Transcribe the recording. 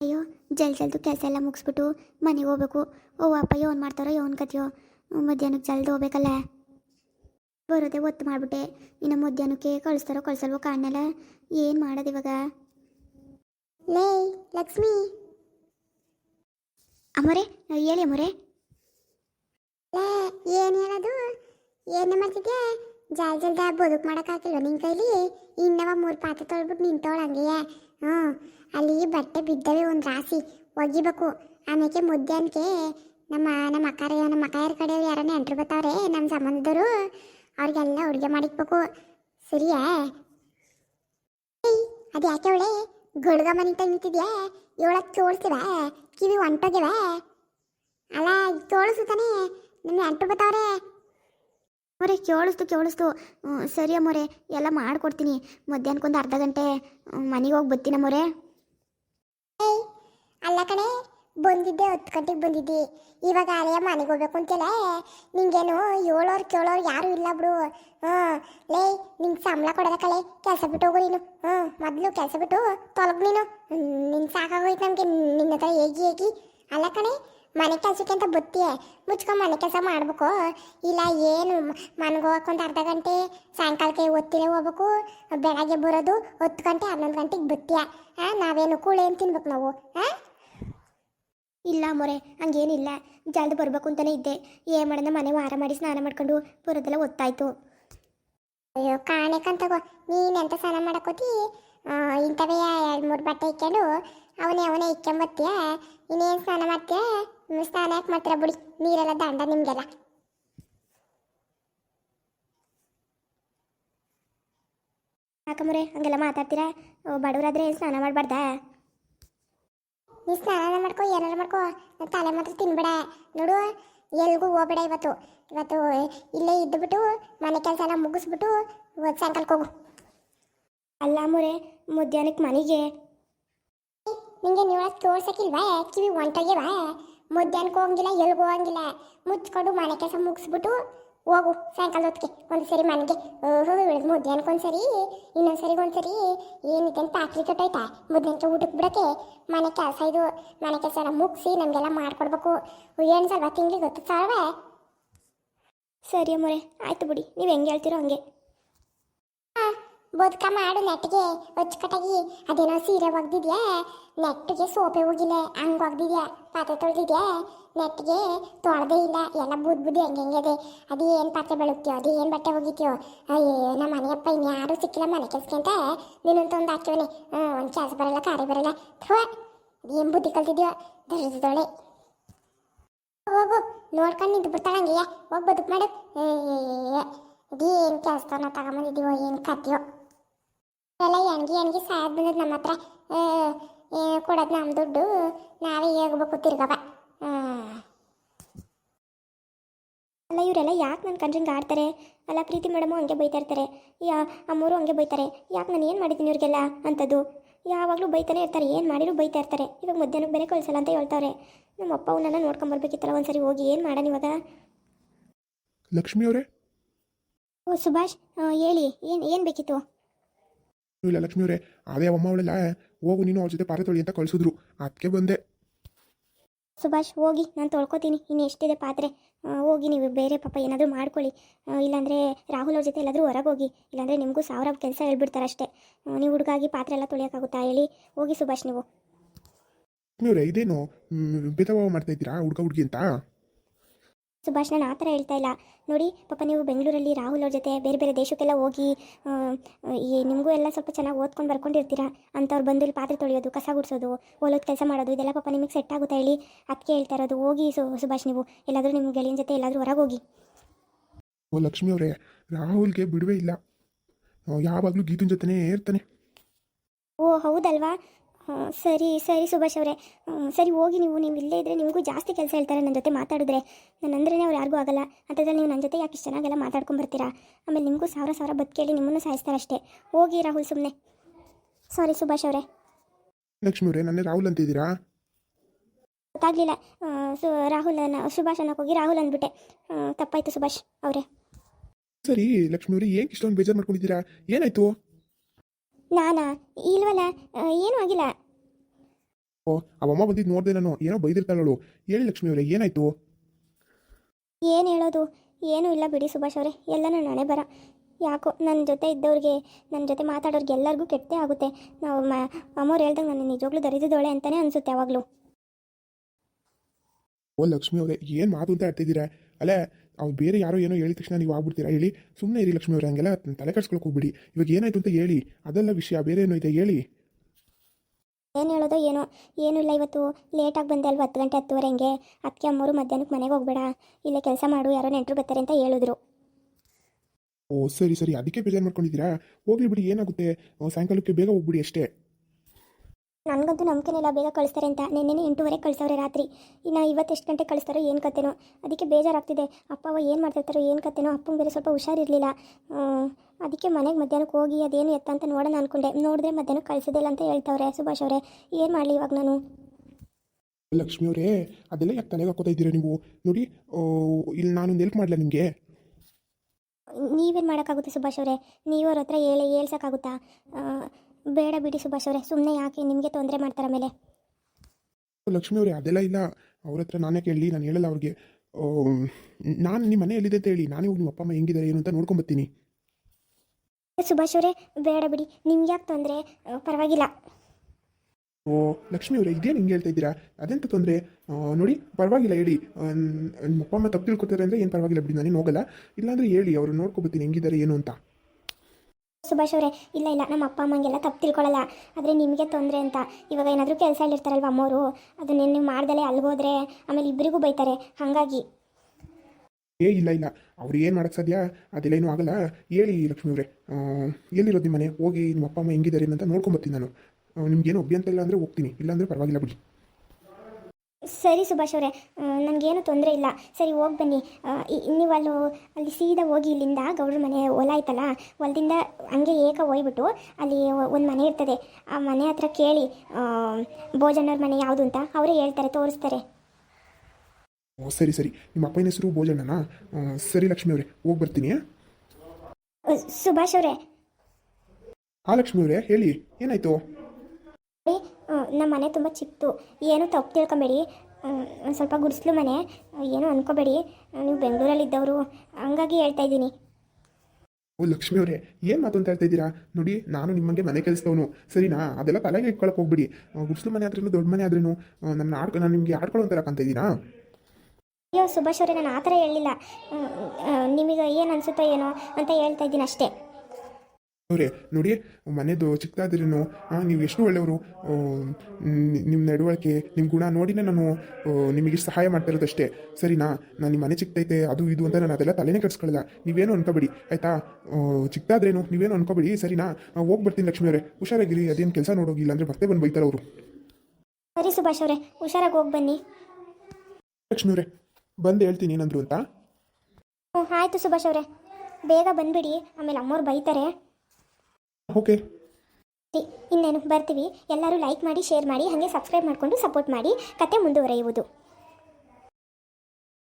ಅಯ್ಯೋ, ಜಲ್ ಜಲ್ದು ಕೆಲಸ ಎಲ್ಲ ಮುಗಿಸ್ಬಿಟ್ಟು ಮನೆಗೆ ಹೋಗ್ಬೇಕು. ಓ, ಅಪ್ಪ, ಏನು ಮಾಡ್ತಾರೋ, ಏನು ಕತಿಯೋ ಮಧ್ಯಾಹ್ನಕ್ಕೆ ಜಲ್ದಿ ಹೋಗ್ಬೇಕಲ್ಲ. ಬರೋದೇ ಒತ್ತು ಮಾಡಿಬಿಟ್ಟೆ. ಇನ್ನು ಮಧ್ಯಾಹ್ನಕ್ಕೆ ಕಳಿಸ್ತಾರೋ, ಕಳಿಸಲ್ವೋ ಕಾಣಲ್ಲ ಏನು ಮಾಡೋದು ಇವಾಗ? ಲೇ, ಲಕ್ಷ್ಮಿ. ಅಮ್ಮರೆ, ಹೇಳಿ ಅಮ್ಮರೆ. ಏನು ಹೇಳೋದು? ಏನು ಮಾಡ್ತಿದ್ಯಾ ಜಲ್ ಜಲ್ದ ಬದುಕು ಮಾಡೋಕ್ಕಾಗಿಲ್ವ ನಿನ್ನ ಕೈಲಿ? ಇನ್ನವ ಮೂರು ಪಾತ್ರೆ ತೊಳ್ಬಿಟ್ಟು ನಿಂತವಳು ಹಂಗೆಯೇ. ಹ್ಞೂ ಅಲ್ಲಿ ಬಟ್ಟೆ ಬಿದ್ದವೆ ಒಂದು ರಾಸಿ. ಒಗಿಬೇಕು. ಆಮೇಲೆ ಮುದ್ದೆನ್ಕೆ ನಮ್ಮ ನಮ್ಮ ಅಕ್ಕಾರ, ನಮ್ಮ ಅಕ್ಕಾಯರ ಕಡೆಯವ್ರು ಯಾರನ್ನ ನೆಂಟ್ರು ಬರ್ತಾವ್ರೆ ನಮ್ಮ ಸಂಬಂಧದವರು, ಅವ್ರಿಗೆಲ್ಲ ಅಡುಗೆ ಮಾಡಿಕ್ಬೇಕು. ಸರಿಯಾ? ಅದು ಯಾಕೆ ಅವಳೆ? ಗಡ್ಗ ಮನೆ ನಿಂತಿದ್ಯಾ? ಇವಳಕ್ಕೆ ತೋಳ್ಸಿವ ಕಿವಿ ಹೊಂಟೋಗಿವೆ ಅಲ್ಲ, ತೋಳಿಸು ನಿಮ್ಮ ನೆಂಟ್ರು ಬರ್ತಾವ್ರೆ. ಮೊರೆ ಕೇಳಿಸ್ತು ಕೇಳಿಸ್ತು. ಸರಿ ಅಮ್ಮೋರೆ, ಎಲ್ಲ ಮಾಡ್ಕೊಡ್ತೀನಿ. ಮಧ್ಯಾಹ್ನಕ್ಕೊಂದು ಅರ್ಧ ಗಂಟೆ ಮನೆಗೆ ಹೋಗಿ ಬರ್ತೀನಿ ಏಯ್, ಅಲ್ಲ ಕಣೆ, ಬಂದಿದ್ದೆ, ಹತ್ತು ಗಂಟೆಗೆ ಬಂದಿದ್ದಿ. ಇವಾಗ ಅಲೆಯ ಮನೆಗೆ ಹೋಗ್ಬೇಕು ಅಂತಿಲ್ಲ ನಿಂಗೇನು ಏಳೋರು ಕೇಳೋರು ಯಾರು ಇಲ್ಲ ಬಿಡು. ಹ್ಞೂ ಲೇ, ನಿಂಗೆ ಸಂಬಳ ಕೊಡೋದ ಕಳೆ ಕೆಲಸ ಬಿಟ್ಟು ಹೋಗು ನೀನು. ಹ್ಞೂ ಮೊದಲು ಕೆಲಸ ಬಿಟ್ಟು ತೊಲಗು ನೀನು. ನಿನ್ ಸಾಕಾಗೋಯ್ತು ನಮಗೆ, ನಿನ್ನ ಹತ್ರ ಹೇಗಿ ಹೇಗಿ ಅಲ್ಲ ಕಣೆ ಮನೆ ಕೆಲಸಕ್ಕೆ ಅಂತ ಬುತ್ತಿಯೇ? ಮುಚ್ಕೊಂಡು ಮನೆ ಕೆಲಸ ಮಾಡ್ಬೇಕು. ಇಲ್ಲ, ಏನು? ಮನೆಗೆ ಒಂದು ಅರ್ಧ ಗಂಟೆ, ಸಾಯಂಕಾಲಕ್ಕೆ ಒತ್ತಿಲೇ ಹೋಗ್ಬೇಕು. ಬೆಳಗ್ಗೆ ಬರೋದು ಹತ್ತು ಗಂಟೆ, ಹನ್ನೊಂದು ಗಂಟೆಗೆ ಬುತ್ತಿಯ. ಹಾಂ ನಾವೇನು ಕೂಳೆ ಏನು ತಿನ್ಬೇಕು ನಾವು? ಹಾಂ ಇಲ್ಲ ಮೊರೆ, ಹಂಗೇನಿಲ್ಲ. ಜಲ್ದಿ ಬರಬೇಕು ಅಂತಲೇ ಇದ್ದೆ. ಏನು ಮಾಡೋಣ ಮನೆ ವಾರ ಮಾಡಿ ಸ್ನಾನ ಮಾಡ್ಕೊಂಡು ಬರೋದೆಲ್ಲ ಒತ್ತಾಯಿತು. ಅಯ್ಯೋ ಕಾಣೆಕಂತಗೋ ನೀನೆಂತ ಸ್ನಾನ ಮಾಡಕೋತಿ? ಇಂಥವೇ ಎರಡು ಮೂರು ಬಟ್ಟೆ ಇಕ್ಕೊಂಡು ಅವನೇ ಅವನೇ ಇಕ್ಕೊಂಬತ್ತೀಯ? ಇನ್ನೇನು ಸ್ನಾನ ಮಾಡ್ತೀಯ? ಸ್ನಾನ ಯಾಕೆ ಮಾಡ್ತೀರ ಬಿಡಿ? ನೀರೆಲ್ಲ ದಂಡ ನಿಮಗೆಲ್ಲ. ಯಾಕಮ್ಮರೆ ಹಂಗೆಲ್ಲ ಮಾತಾಡ್ತೀರಾ? ಬಡವರಾದ್ರೆ ಸ್ನಾನ ಮಾಡಬಾರ್ದಾ? ನೀ ಸ್ನಾನ ಮಾಡ್ಕೋ, ಏನಾರ ಮಾಡ್ಕೋ. ತಲೆ ಮಾತ್ರ ತಿನ್ಬೇಡ. ನೋಡು, ಎಲ್ಗೂ ಹೋಗ್ಬೇಡ ಇವತ್ತು. ಇವತ್ತು ಇಲ್ಲೇ ಇದ್ದುಬಿಟ್ಟು ಮನೆ ಕೆಲಸ ಎಲ್ಲ ಮುಗಿಸ್ಬಿಟ್ಟು ಇವತ್ತು ಸಾಯಂಕಾಲಕ್ಕೆ ಹೋಗು. ಅಲ್ಲ ಮುರೆ ಮಧ್ಯಾಹ್ನಕ್ಕೆ ಮನೆಗೆ. ನಿಂಗೆ ನೀವು ತೋರ್ಸಕ್ಕಿಲ್ವಾ? ಕಿವಿ ಹೊಂಟೋಗ್ಯವ ಮಧ್ಯಾಹ್ನಕ್ಕೆ ಹೋಗಂಗಿಲ್ಲ, ಎಲ್ಗೂ ಹೋಗಂಗಿಲ್ಲ. ಮುಚ್ಕೊಂಡು ಮನೆ ಕೆಲಸ ಮುಗಿಸ್ಬಿಟ್ಟು ಹೋಗು. ಸಾಯಂಕಾಲ ಹೊತ್ತಿಗೆ ಒಂದು ಸರಿ ಮನೆಗೆ. ಓಹೋ ಮಧ್ಯಾಹ್ನಕ್ಕೆ ಒಂದು ಸರಿ ಇನ್ನೊಂದು ಸರಿಗೆ ಒಂದು ಸರಿ ಏನಿದೆ ಅಂತ ಆಕ್ಲಿ ತೊಟ್ಟೈತೆ ಮಧ್ಯಾಹ್ನಕ್ಕೆ ಊಟಕ್ಕೆ ಬಿಡೋಕ್ಕೆ? ಮನೆ ಕೆಲಸ ಇದು, ಮನೆ ಕೆಲಸ ಮುಗಿಸಿ ನಮಗೆಲ್ಲ ಮಾಡ್ಕೊಡ್ಬೇಕು. ಏನು ಸ್ವಲ್ಪ ತಿಂಗಳಿಗೆ ಗೊತ್ತು ಸಾರವೇ? ಸರಿ ಅಮ್ಮರೆ, ಆಯಿತು ಬಿಡಿ. ನೀವು ಹೆಂಗೆ ಹೇಳ್ತೀರೋ ಹಂಗೆ. ಬದುಕ ಮಾಡು ನೆಟ್ಟಿಗೆ ಅಚ್ಚುಕಟ್ಟಾಗಿ ಅದೇನೋ ಸೀರೆ ಒಗ್ದಿದ್ಯಾ? ನೆಟ್ಟಿಗೆ ಸೋಪೆ ಹೋಗಿಲ್ಲ ಹಂಗೆ ಒಗ್ದಿದ್ಯಾ? ಪಾತ್ರೆ ತೊಳೆದಿದ್ಯಾ? ನೆಟ್ಟಿಗೆ ತೊಳೆದೇ ಇಲ್ಲ, ಎಲ್ಲ ಬುದ್ ಬುದ್ಧಿ ಹೆಂಗೆ ಹೆಂಗೆ ಅದೇ ಅದು ಏನು ಪಾತ್ರೆ ಬೆಳಗ್ತೀಯೋ ಅದು ಏನು ಬಟ್ಟೆ ಹೋಗಿತ್ಯೋ ಅಯ್ಯೋ, ನಮ್ಮ ಮನೆಯಪ್ಪ ಇನ್ಯಾರು ಸಿಕ್ಕಿಲ್ಲ ಮನೆ ಕೆಲ್ಸಕ್ಕೆ ಅಂತ? ನೀನಂತ ಒಂದು ಹಾಕಿವನೆ ಒಂದು ಕೆಲಸ ಬರಲ್ಲ ಕಾರ್ಯ ಬರಲ್ಲ. ಥೋ, ಏನು ಬುದ್ಧಿ ಕಲ್ತಿದ್ಯೋ? ದೊಳೆ ಹೋಗು, ನೋಡ್ಕೊಂಡು ನಿಂತು ಬಿಡ್ತಾಳೆ ಹಂಗೆಯ. ಹೋಗಿ ಬದುಕು ಮಾಡು. ಏನು ಕೆಲಸನ ತಗೊಂಬಂದಿದ್ದೀವೋ ಏನು ಕತ್ತೀಯೋ ಎಲ್ಲ ಎಣ್ಗಿ ಎಣ್ಗಿ ಸಾಯದ್ ಬಂದದ್ ನಮ್ಮ ಹತ್ರ. ಕೊಡೋದು ನಮ್ಮ ದುಡ್ಡು ನಾವೇ ಹೋಗ್ಬೇಕು ತಿರ್ಗವ. ಅಲ್ಲ ಇವರೆಲ್ಲ ಯಾಕೆ ನನ್ನ ಕಣ್ರಿಂಗ್ ಆಡ್ತಾರೆ? ಅಲ್ಲ ಪ್ರೀತಿ ಮೇಡಮು ಹಂಗೆ ಬೈತಾ ಇರ್ತಾರೆ. ಯಾ ಅಮ್ಮೂರು ಹಂಗೆ ಬೈತಾರೆ. ಯಾಕೆ ನಾನು ಏನು ಮಾಡಿದ್ದೀನಿ ಇವ್ರಿಗೆಲ್ಲ ಅಂಥದ್ದು ಯಾವಾಗಲೂ ಬೈತಾನೆ ಇರ್ತಾರೆ ಏನು ಮಾಡಿದ್ರು ಬೈತಾ ಇರ್ತಾರೆ. ಇವಾಗ ಮಧ್ಯಾಹ್ನಕ್ಕೆ ಬೇರೆ ಕಳಿಸಲ್ಲ ಅಂತ ಹೇಳ್ತಾವ್ರೆ. ನಮ್ಮ ಅಪ್ಪ ಅವನ್ನೆಲ್ಲ ನೋಡ್ಕೊಂಬರ್ಬೇಕಿತ್ತಲ್ಲ ಒಂದ್ಸರಿ ಹೋಗಿ ಏನು ಮಾಡೋಣ ಇವಾಗ? ಲಕ್ಷ್ಮಿ ಅವರೇ? ಓ ಸುಭಾಷ್ ಹೇಳಿ ಏನು ಏನು ಬೇಕಿತ್ತು? ಇಲ್ಲ ಲಕ್ಷ್ಮಿಯವರೇ ಅದೇ ಅಮ್ಮ ಅವಳೆಲ್ಲ ಹೋಗು ನೀನು ಅವ್ರ ಜೊತೆ ಪಾತ್ರೆ ತೊಳಿ ಅಂತ ಕಳಿಸಿದ್ರು. ಅದಕ್ಕೆ ಬಂದೆ. ಸುಭಾಷ್ ಹೋಗಿ ನಾನು ತೊಳ್ಕೊತೀನಿ. ಇನ್ನು ಎಷ್ಟಿದೆ ಪಾತ್ರೆ? ಹೋಗಿ ನೀವು ಬೇರೆ ಪಾಪ ಏನಾದರೂ ಮಾಡ್ಕೊಳ್ಳಿ. ಇಲ್ಲಾಂದರೆ ರಾಹುಲ್ ಅವ್ರ ಜೊತೆ ಎಲ್ಲಾದರೂ ಹೊರಗೆ ಹೋಗಿ. ಇಲ್ಲಾಂದರೆ ನಿಮಗೂ ಸಾವಿರ ಕೆಲಸ ಹೇಳ್ಬಿಡ್ತಾರೆ ಅಷ್ಟೇ. ನೀವು ಹುಡುಗಾಗಿ ಪಾತ್ರೆ ಎಲ್ಲ ತೊಳೆಯೋಕ್ಕಾಗುತ್ತಾ ಹೇಳಿ. ಹೋಗಿ ಸುಭಾಷ್ ನೀವು. ನೀವ್ರೆ ಇದೇನು ಭೇದಭಾವ ಭೇದ ಭಾವ ಮಾಡ್ತಾ ಇದ್ದೀರಾ ಹುಡುಗ ಹುಡುಗಿ ಅಂತ? ಸುಭಾಷ್ ನಾನು ಆ ಥರ ಹೇಳ್ತಾ ಇಲ್ಲ. ನೋಡಿ ಪಾಪ ನೀವು ಬೆಂಗಳೂರಲ್ಲಿ ರಾಹುಲ್ ಅವ್ರ ಜೊತೆ ಬೇರೆ ಬೇರೆ ದೇಶಕ್ಕೆಲ್ಲ ಹೋಗಿ ಈ ನಿಮಗೂ ಎಲ್ಲ ಸ್ವಲ್ಪ ಚೆನ್ನಾಗಿ ಓದ್ಕೊಂಡು ಬರ್ಕೊಂಡಿರ್ತೀರಾ? ಅಂಥವ್ರು ಬಂದು ಇಲ್ಲಿ ಪಾತ್ರೆ ತೊಳೆಯೋದು ಕಸ ಗುಡಿಸೋದು ಓಲೋದು ಕೆಲಸ ಮಾಡೋದು ಇದೆಲ್ಲ ಪಾಪ ನಿಮಗೆ ಸೆಟ್ ಆಗುತ್ತಾ ಹೇಳಿ? ಅದಕ್ಕೆ ಹೇಳ್ತಾ ಇರೋದು ಹೋಗಿ ಸು ಸುಭಾಷ್ ನೀವು. ಎಲ್ಲಾದರೂ ನಿಮ್ಮ ಗೆಳೆಯನ ಜೊತೆ ಎಲ್ಲಾದರೂ ಹೊರಗೆ ಹೋಗಿ. ಓ ಲಕ್ಷ್ಮಿ ಅವರೇ ರಾಹುಲ್ಗೆ ಬಿಡುವೆ ಇಲ್ಲ. ಯಾವಾಗಲೂ ಗೀತನ ಜೊತೆನೇ ಇರ್ತಾನೆ. ಓ ಹೌದಲ್ವಾ? ಸರಿ ಸರಿ ಸುಭಾಷ್ ಅವರೇ. ಸರಿ ಹೋಗಿ ನೀವು ನೀವು ಇಲ್ಲೇ ಇದ್ದರೆ ನಿಮಗೂ ಜಾಸ್ತಿ ಕೆಲಸ ಹೇಳ್ತಾರೆ ನನ್ನ ಜೊತೆ ಮಾತಾಡಿದ್ರೆ. ನಾನು ಅಂದ್ರೆ ಅವ್ರು ಯಾರಿಗೂ ಆಗಲ್ಲ. ಅಂಥದ್ರಲ್ಲಿ ನೀವು ನನ್ನ ಜೊತೆ ಯಾಕೆ ಇಷ್ಟು ಚೆನ್ನಾಗೆಲ್ಲ ಮಾತಾಡ್ಕೊಂಡು ಬರ್ತೀರಾ? ಆಮೇಲೆ ನಿಮಗೂ ಸಾವಿರ ಸಾವಿರ ಬದುಕೇಳಿ ನಿಮ್ಮನ್ನು ಸಾಯಿಸ್ತಾರೆ ಅಷ್ಟೇ. ಹೋಗಿ ರಾಹುಲ್ ಸುಮ್ಮನೆ ಸಾರಿ ಸುಭಾಷ್ ಅವರೇ. ಲಕ್ಷ್ಮಿ ಅವರೇ ನನ್ನೇ ರಾಹುಲ್ ಅಂತಿದ್ದೀರಾ? ಗೊತ್ತಾಗಲಿಲ್ಲ. ಸು ರಾಹುಲ್ ಅನ್ನ ಸುಭಾಷ್ ಅನ್ನೋಕೆ ಹೋಗಿ ರಾಹುಲ್ ಅಂದ್ಬಿಟ್ಟೆ. ತಪ್ಪಾಯ್ತು ಸುಭಾಷ್ ಅವರೇ. ಸರಿ ಲಕ್ಷ್ಮಿ ಅವರೇ ಏನು ಇಷ್ಟೊಂದು ಬೇಜಾರು ಮಾಡ್ಕೊಂಡಿದ್ದೀರಾ? ಏನಾಯ್ತು? ನಾನಾ? ಇಲ್ವಲ್ಲ? ಏನೂ ಆಗಿಲ್ಲ. ಓ ಅವಮ್ಮ ಬಂದಿದ್ದು ನೋಡಿದೆ ನಾನು. ಏನೋ ಬೈದಿರ್ತಾಳು ಹೇಳಿ ಲಕ್ಷ್ಮಿ ಅವರೇ ಏನಾಯ್ತು? ಏನು ಹೇಳೋದು? ಏನೂ ಇಲ್ಲ ಬಿಡಿ ಸುಭಾಷ್ ಅವರೇ. ಎಲ್ಲ ನನ್ನ ಹಣೆ ಬರ. ಯಾಕೋ ನನ್ನ ಜೊತೆ ಇದ್ದವ್ರಿಗೆ ನನ್ನ ಜೊತೆ ಮಾತಾಡೋರಿಗೆ ಎಲ್ಲರಿಗೂ ಕೆಟ್ಟೇ ಆಗುತ್ತೆ. ನಾವು ಮ ಅಮ್ಮವ್ರು ಹೇಳ್ದಂಗೆ ನಾನು ನಿಜವಾಗ್ಲೂ ದರಿದ್ರದೋಳೆ ಅಂತಲೇ ಅನಿಸುತ್ತೆ ಯಾವಾಗಲೂ ಓ ಲಕ್ಷ್ಮಿ ಅವರೇ ಏನು ಮಾತು ಅಂತ ಆಡ್ತಿದ್ದೀರಾ ಅಲ್ಲೇ ಅವ್ರು ಬೇರೆ ಯಾರೋ ಏನೋ ಹೇಳಿದ ತಕ್ಷಣ ನೀವು ಆಗ್ಬಿಡ್ತೀರಾ? ಹೇಳಿ ಸುಮ್ಮನೆ ಇರಿ ಲಕ್ಷ್ಮಿ ಅವ್ರು ಹಂಗೆಲ್ಲ ತಲೆ ಕೆಡ್ಸ್ಕೊಳಕ್ಕೆ ಹೋಗ್ಬಿಡಿ. ಇವಾಗ ಏನಾಯ್ತು ಅಂತ ಹೇಳಿ ಅದೆಲ್ಲ ವಿಷಯ ಬೇರೆ ಏನೋ ಇದೆ ಹೇಳಿ. ಏನು ಹೇಳೋದು ಏನೋ ಏನೂ ಇಲ್ಲ ಇವತ್ತು. ಲೇಟಾಗಿ ಬಂದೆ ಅಲ್ವಾ ಹತ್ತು ಗಂಟೆ ಹತ್ತುವರೆ ಹಂಗೆ. ಅದಕ್ಕೆ ಅಮ್ಮವರು ಮಧ್ಯಾಹ್ನಕ್ಕೆ ಮನೆಗೆ ಹೋಗ್ಬೇಡ. ಇಲ್ಲೇ ಕೆಲಸ ಮಾಡು ಯಾರೋ ನೆಂಟರು ಬರ್ತಾರೆ ಅಂತ ಹೇಳಿದ್ರು. ಓ ಸರಿ ಸರಿ. ಅದಕ್ಕೆ ಬೇಜಾರು ಮಾಡ್ಕೊಂಡಿದ್ದೀರಾ? ಹೋಗ್ಲಿ ಬಿಡಿ ಏನಾಗುತ್ತೆ? ಸಾಯಂಕಾಲಕ್ಕೆ ಬೇಗ ಹೋಗ್ಬಿಡಿ ಅಷ್ಟೇ. ನನಗಂತೂ ನಂಬಿಕೆನೇ ಇಲ್ಲ ಬೇಗ ಕಳಿಸ್ತಾರೆ ಅಂತ. ನಿನ್ನೆ ಎಂಟೂವರೆಗೆ ಕಳಿಸವ್ರೆ ರಾತ್ರಿ. ಇನ್ನು ಇವತ್ತು ಎಷ್ಟು ಗಂಟೆ ಕಳಿಸ್ತಾರೋ ಏನು ಕತೆನೋ. ಅದಕ್ಕೆ ಬೇಜಾರಾಗ್ತಿದೆ. ಅಪ್ಪ ಅವ ಏನು ಮಾಡ್ತಿರ್ತಾರೋ ಏನು ಕತೆನೋ. ಅಪ್ಪನ ಬೇರೆ ಸ್ವಲ್ಪ ಹುಷಾರಿರಲಿಲ್ಲ. ಅದಕ್ಕೆ ಮನೆಗೆ ಮಧ್ಯಾಹ್ನಕ್ಕೆ ಹೋಗಿ ಅದೇನು ಎತ್ತ ಅಂತ ನೋಡೋಣ ಅಂದ್ಕೊಂಡೆ ನೋಡಿದ್ರೆ ಮಧ್ಯಾಹ್ನ ಕಳಿಸೋದಿಲ್ಲ ಅಂತ ಹೇಳ್ತಾವ್ರೆ ಸುಭಾಷ್ ಅವರೇ. ಏನು ಮಾಡಲಿ ಇವಾಗ ನಾನು? ಲಕ್ಷ್ಮಿ ಅವರೇ ಅದೆಲ್ಲ ಯಾಕೆ ತಲೆಗೆ ಹಾಕೋತಾ ಇದ್ದೀರಾ ನೀವು? ನೋಡಿ ಇಲ್ಲಿ ನಾನು ಹೆಲ್ಪ್ ಮಾಡಲ ನಿಮಗೆ? ನೀವೇನು ಮಾಡೋಕ್ಕಾಗುತ್ತೆ ಸುಭಾಷ್ ಅವರೇ? ನೀವು ಅವ್ರ ಹತ್ರ ಹೇಳಿ ಹೇಳ್ಸೋಕ್ಕಾಗುತ್ತಾ ಬೇಡ ಬಿಡಿ ಸುಭಾಷ್ ಅವರೇ ಸುಮ್ಮನೆ ಯಾಕೆ? ನಿಮಗೆ ತೊಂದರೆ ಮಾಡ್ತಾರೆ ಮೇಲೆ. ಲಕ್ಷ್ಮಿ ಅವರೇ ಅದೆಲ್ಲ ಇಲ್ಲ. ಅವ್ರ ಹತ್ರ ನಾನೇ ಕೇಳಿ ನಾನು ಹೇಳಲ್ಲ ಅವ್ರಿಗೆ. ನಾನು ನಿಮ್ಮ ಮನೆ ಎಲ್ಲಿದೆ ಅಂತ ಹೇಳಿ ನಾನೇ ಹೋಗಿ ನಿಮ್ಮ ಅಪ್ಪ ಅಮ್ಮ ಹೆಂಗಿದ್ದಾರೆ ಏನು ಅಂತ ನೋಡ್ಕೊಂಬತ್ತೀನಿ ಸುಭಾಷ್ ಅವರೇ ಬೇಡ ಬಿಡಿ. ನಿಮ್ಗೆ ಯಾಕೆ ತೊಂದರೆ? ಪರವಾಗಿಲ್ಲ. ಓ ಲಕ್ಷ್ಮಿ ಅವರೇ ಇದೇನು ಹಿಂಗೆ ಹೇಳ್ತಾ ಇದ್ದೀರಾ? ಅದೆಂತ ತೊಂದರೆ? ನೋಡಿ ಪರವಾಗಿಲ್ಲ ಹೇಳಿ. ನಿಮ್ಮ ಅಪ್ಪ ಅಮ್ಮ ತಪ್ಪು ತಿಳ್ಕೊತಾರೆ ಅಂದರೆ ಏನು ಪರವಾಗಿಲ್ಲ ಬಿಡಿ ನಾನೇನು ಹೋಗಲ್ಲ. ಇಲ್ಲಾಂದರೆ ಹೇಳಿ ಅವ್ರು ನೋಡ್ಕೊಬತ್ತೀನಿ ಹೆಂಗಿದ್ದಾರೆ ಏನು ಅಂತ. ಸುಭಾಷ್ ಅವರೇ, ಇಲ್ಲ ಇಲ್ಲ, ನಮ್ಮ ಅಪ್ಪ ಅಮ್ಮಂಗೆಲ್ಲ ತಪ್ಪು ತಿಳ್ಕೊಳ್ಳಲ್ಲ ಆದರೆ ನಿಮಗೆ ತೊಂದರೆ ಅಂತ. ಇವಾಗ ಏನಾದರೂ ಕೆಲಸ ಇರ್ತಾರಲ್ವ ಅಮ್ಮವರು ಅದನ್ನ ನೀವು ಮಾಡ್ದಲೆ ಅಲ್ಲಿ ಹೋದ್ರೆ ಆಮೇಲೆ ಇಬ್ಬರಿಗೂ ಬೈತಾರೆ. ಹಾಗಾಗಿ. ಏ, ಇಲ್ಲ ಇಲ್ಲ. ಅವ್ರು ಏನು ಮಾಡಕ್ಕೆ ಸಾಧ್ಯ? ಅದೆಲ್ಲ ಏನೂ ಆಗಲ್ಲ. ಹೇಳಿ ಲಕ್ಷ್ಮಿ ಅವರೇ. ಎಲ್ಲಿರೋದು ನಿಮ್ಮನೆ ಹೋಗಿ ನಿಮ್ಮ ಅಪ್ಪ ಅಮ್ಮ ಹೆಂಗಿದ್ದಾರೆ ಅಂತ ನೋಡ್ಕೊಂಡ್ಬರ್ತೀನಿ ನಾನು. ನಿಮ್ಗೇನು ಅಂತ ಇಲ್ಲ ಅಂದರೆ ಹೋಗ್ತೀನಿ. ಇಲ್ಲಾಂದರೆ ಪರವಾಗಿಲ್ಲ ಬಿಡಿ. ಸರಿ ಸುಭಾಷ್ ಅವರೇ ನನಗೇನು ತೊಂದರೆ ಇಲ್ಲ. ಸರಿ ಹೋಗಿ ಬನ್ನಿ. ಆ, ನೀವು ಅಲ್ಲಿ ಅಲ್ಲಿ ಸೀದಾ ಹೋಗಿ ಇಲ್ಲಿಂದ ಗೌಡ್ರ ಮನೆ ಹೊಲ ಆಯ್ತಲ್ಲ ಹೊಲದಿಂದ ಹಂಗೆ ಏಕ ಹೋಗ್ಬಿಟ್ಟು ಅಲ್ಲಿ ಒಂದು ಮನೆ ಇರ್ತದೆ. ಆ ಮನೆ ಹತ್ರ ಕೇಳಿ ಆ, ಭೋಜನವ್ರ ಮನೆ ಯಾವುದು ಅಂತ ಅವರೇ ಹೇಳ್ತಾರೆ ತೋರಿಸ್ತಾರೆ. ಓ ಸರಿ ಸರಿ. ನಿಮ್ಮ ಅಪ್ಪನ ಹೆಸರು ಭೋಜಣ್ಣನಾ ಸರಿ ಲಕ್ಷ್ಮಿ ಅವರೇ ಹೋಗಿ ಬರ್ತೀನಿ ಸುಭಾಷ್ ಅವರೇ. ಹಾಂ ಲಕ್ಷ್ಮಿ ಅವರೇ ಹೇಳಿ ಏನಾಯಿತು? ಆ, ನಮ್ಮ ಮನೆ ತುಂಬ ಚಿಕ್ಕದು ಏನು ತಪ್ಪು ತಿಳ್ಕೊಬೇಡಿ. ಒಂದು ಸ್ವಲ್ಪ ಗುಡಿಸ್ಲು ಮನೆ. ಏನು ಅನ್ಕೋಬೇಡಿ. ನೀವು ಬೆಂಗಳೂರಲ್ಲಿದ್ದವರು ಹಂಗಾಗಿ ಹೇಳ್ತಾ ಇದ್ದೀನಿ. ಓ ಲಕ್ಷ್ಮಿ ಅವರೇ ಏನು ಮಾತು ಅಂತ ಹೇಳ್ತಾ ಇದ್ದೀರಾ? ನೋಡಿ ನಾನು ನಿಮ್ಮಂಗೆ ಮನೆ ಕೆಲಸದವನು. ಸರಿನಾ? ಅದೆಲ್ಲ ತಲೆಗೆ ಇಟ್ಕೊಳಕ್ಕೆ ಹೋಗ್ಬಿಡಿ. ಗುಡ್ಸ್ಲು ಮನೆ ಆದ್ರೂ ದೊಡ್ಡ ಮನೆ ಆದ್ರೂ ನನ್ನ ಆಡ್ಕೊ ನಾನು ನಿಮಗೆ ಆಡ್ಕೊಳ್ಳೋ ಥರ ಕಾಣ್ತಾ ಇದ್ದೀರಾ ಅಯ್ಯೋ ಸುಭಾಷ್ ಅವರೇ ನಾನು ಆ ಥರ ಹೇಳಿಲ್ಲ. ನಿಮಗೆ ಏನು ಅನಿಸುತ್ತೋ ಏನೋ ಅಂತ ಹೇಳ್ತಾ ಇದ್ದೀನಿ ಅಷ್ಟೇ. ಅವರೇ ನೋಡಿ ಮನೆದು ಚಿಕ್ಕದಾದ್ರೂ ನೀವು ಎಷ್ಟು ಒಳ್ಳೆಯವರು ನಿಮ್ಮ ನಡವಳಿಕೆ ನಿಮ್ಮ ಗುಣ ನೋಡಿನೇ ನಾನು ನಿಮಗೆ ಸಹಾಯ ಮಾಡ್ತಾ ಇರೋದಷ್ಟೇ ಸರಿನಾ? ನಾನು ನಿಮ್ಮ ಮನೆ ಚಿಕ್ಕದೈತೆ ಅದು ಇದು ಅಂತ ನಾನು ಅದೆಲ್ಲ ತಲೆನೇ ಕಟ್ಸ್ಕೊಳ್ಳಲ್ಲ ನೀವೇನು ಅನ್ಕೋಬೇಡಿ ಆಯಿತಾ? ಚಿಕ್ಕದಾದ್ರೇನು ನೀವೇನು ಅನ್ಕೋಬೇಡಿ ಸರಿನಾ? ಹೋಗಿ ಬರ್ತೀನಿ ಲಕ್ಷ್ಮಿ ಅವರೇ. ಹುಷಾರಾಗಿರಿ ಅದೇನು ಕೆಲಸ ನೋಡೋಗಿಲ್ಲ ಅಂದರೆ ಮತ್ತೆ ಬಂದು ಬೈತಾರೆ ಅವರು. ಸರಿ ಸುಭಾಷ್ ಅವರೇ ಹುಷಾರಾಗಿ ಹೋಗಿ ಬನ್ನಿ. ಲಕ್ಷ್ಮಿ ಅವರೇ ಬಂದು ಹೇಳ್ತೀನಿ ಏನಂದ್ರು ಅಂತ. ಹ್ಞೂ ಆಯಿತು ಸುಭಾಷ್ ಅವರೇ. ಬೇಗ ಬಂದುಬಿಡಿ ಆಮೇಲೆ ಅಮ್ಮವ್ರು ಬೈತಾರೆ. ಓಕೆ. ಇನ್ನೇನು, ಬರ್ತೀವಿ. ಎಲ್ಲರೂ ಲೈಕ್ ಮಾಡಿ ಶೇರ್ ಮಾಡಿ, ಹಾಗೆ ಸಬ್ಸ್ಕ್ರೈಬ್ ಮಾಡಿಕೊಂಡು ಸಪೋರ್ಟ್ ಮಾಡಿ. ಕತೆ ಮುಂದುವರೆಯುವುದು.